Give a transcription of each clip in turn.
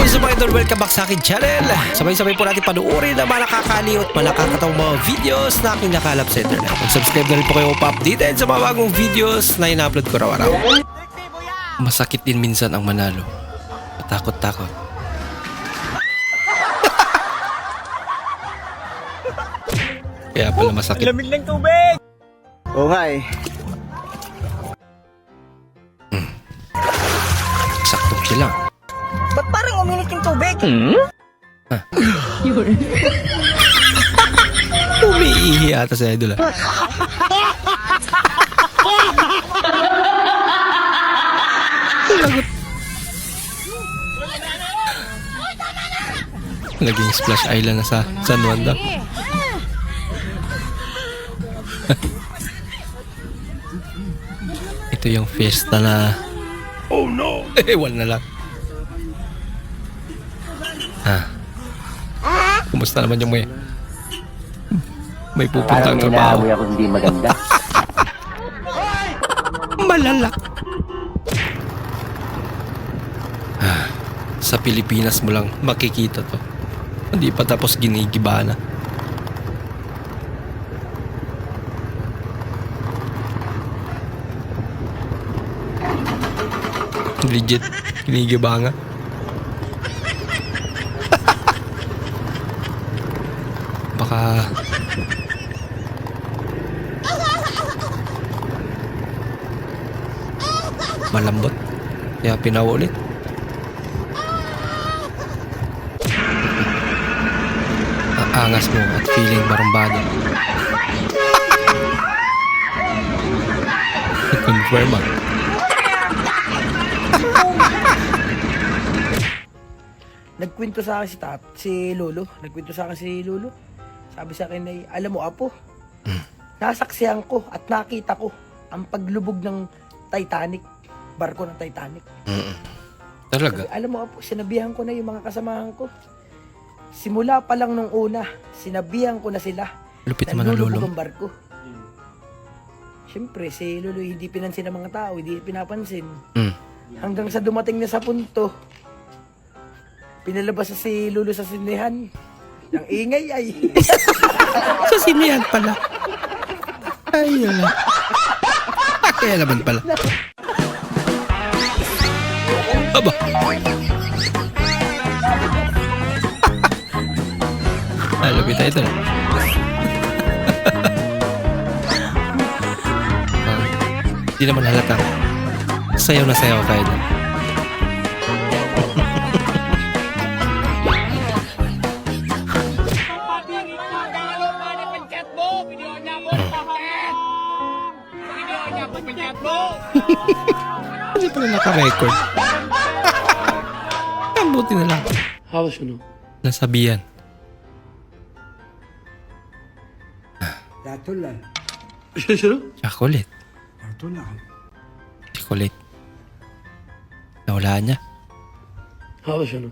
What's up mga idol? Welcome back sa akin channel. Sabay-sabay po natin panuorin ang mga nakakaliw at malakakatawang mga videos na aking nakalap sa internet. Mag-subscribe na rin po kayo pa-updated sa mga bagong videos na ina-upload ko raw-araw. Masakit din minsan ang manalo. Takot-takot. Kaya pala masakit. Lamig ng tubig! Oo nga eh. Parang uminit yung tubig? Umiihi ata sa idol ah. Naging splash island na sa San Juan daw. Ito yung fiesta na... Oh no! Ewan na lang. Ah. Kumusta naman yung may... May pupunta ang Parang trabaho. naamoy ako hindi maganda. Malala. Sa Pilipinas mo lang makikita to. Hindi pa tapos ginigiba na. Legit, ginigiba nga. Malambot. Kaya pinawa ulit. Ang angas mo at feeling marumbado. Confirm ah. Nagkwento sa akin si tat, si Lolo. Nagkwento sa akin si Lolo. Sabi sa akin ay, alam mo apo, nasaksihan ko at nakita ko ang paglubog ng Titanic, barko ng Titanic. Talaga? Sabi, alam mo apo, sinabihan ko na yung mga kasamahan ko. Simula pa lang nung una, sinabihan ko na sila Lupit na naman ang lulubog lolo. ang barko. Siyempre, si Lolo hindi pinansin ng mga tao, hindi pinapansin. Mm. Hanggang sa dumating na sa punto, pinalabas na si Lolo sa sinihan. Ang ingay ay. Sa sinihan pala. Ay, yun. Kaya naman pala. Aba. Ay, lupit tayo ito. Hindi naman halata. Sayaw na sayaw kayo doon. Hindi pala naka-record Ang buti na lang. Hava şunu. Nasabihan. Yatullah. İşte şunu. Chocolate. Yatullah. Chocolate. Nawalaan niya. Hava şunu.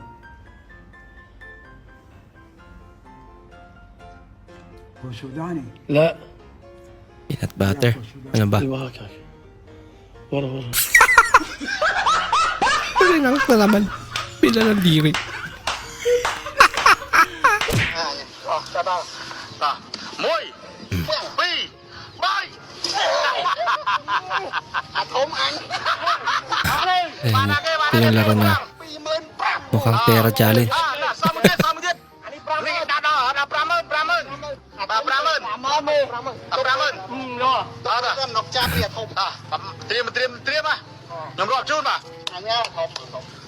هو سوداني لا Peanut butter. Ano ba? ايوه هاك هاك ورا ورا Ano na na naman? Pinalandiri. Moy! Uy! Moy! At umang! Ayun, eh, pinalaro na. Mukhang pera challenge. Teriam, teriam, teriam ah. Nomor tujuh mah. Hanya,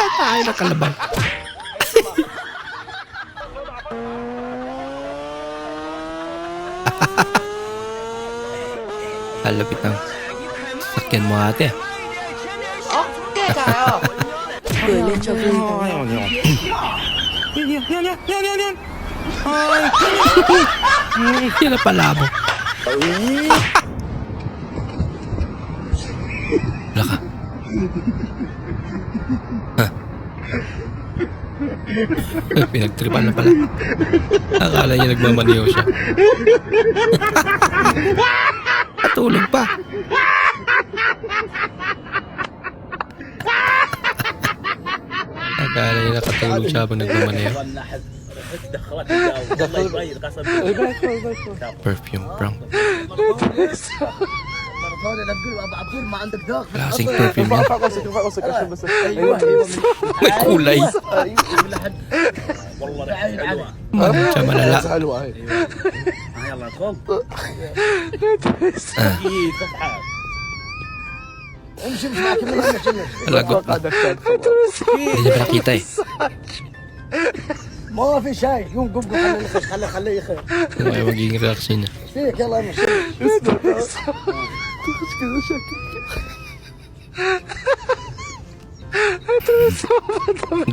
Tayo na kalaban. Kalapit ng sakyan mo ate. Okay, kayo. Yan na palabo. Wala ka. Ha? Pinagtripan na pala. Akala niya nagmamaniyo siya. Patulog pa. Akala niya nakatulog siya habang nagmamaniyo. Perfume prank. مره ثانية أنا بقول ما عندك داخل لا يكون في مين راسك رفع راسك عشان بس. أيوه, أيوة،, أيوة. ما يكون لي. أيوة، والله بعيد عنها جمال لا حلوة. هاي يلا ادخل امشي مش معك من هنا لا قلت يجيب الحقيقتين ما في شيء. يوم قوم قوم خليه يخش خليه خليه يخش الله يوقيك غير خشينا فيك يلا امشي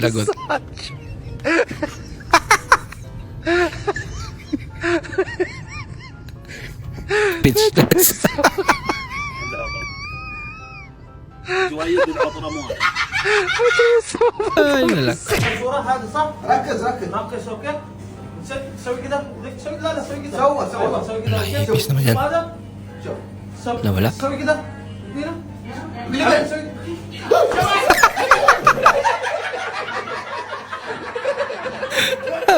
Lagot. Pitchless. Ay, nala. الصورة هذه صح؟ ركز ركز ركز اوكي سوي كذا سوي لا لا سوي كذا سوى سوى سوي كذا Naipis naman yan. هذا شوف Nawala? Sorry kita. Hindi na. Bili ka. Sorry.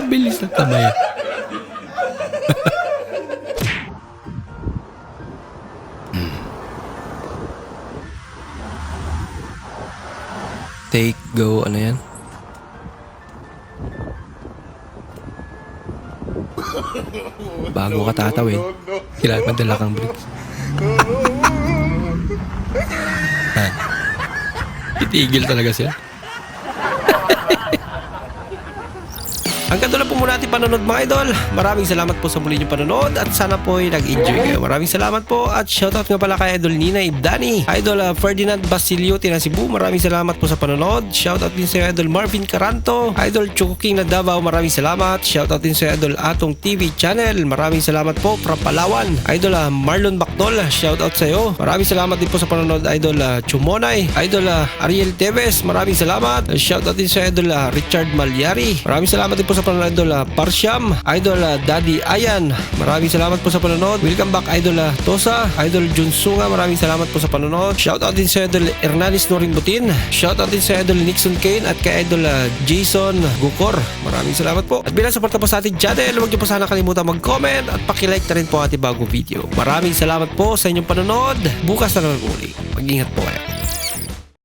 Bilis na kamay. Hmm. Take, go, ano yan? Bago ka tatawin, kailangan madala kang bricks. Ha? Titigil talaga siya. Hanggang doon po muna ating panonood mga idol. Maraming salamat po sa muli niyong panonood at sana po ay nag-enjoy kayo. Maraming salamat po at shoutout nga pala kay Idol Nina Ibdani, Idol uh, Ferdinand Basilio Tinasibu. Maraming salamat po sa panonood. Shoutout din sa Idol Marvin Caranto, Idol Choco na Davao. Maraming salamat. Shoutout din sa Idol Atong TV Channel. Maraming salamat po from Palawan. Idol uh, Marlon Bacnol, shoutout sa iyo. Maraming salamat din po sa panonood Idol uh, Chumonay, Idol uh, Ariel Teves. Maraming salamat. Shoutout din sa Idol uh, Richard Malyari. Maraming salamat din po sa panonood Idol uh, Parsyam, Idol uh, Daddy Ayan. Maraming salamat po sa panonood. Welcome back Idol uh, Tosa, Idol Junsunga. Maraming salamat po sa panonood. Shoutout din sa Idol Hernanis Norin Butin. Shoutout din sa Idol Nixon Kane at kay Idol uh, Jason Gukor. Maraming salamat po. At bilang suporta po sa ating channel, huwag niyo po sana kalimutan mag-comment at pakilike na rin po ang ating bagong video. Maraming salamat po sa inyong panonood. Bukas na naman uli. Mag-ingat po kayo.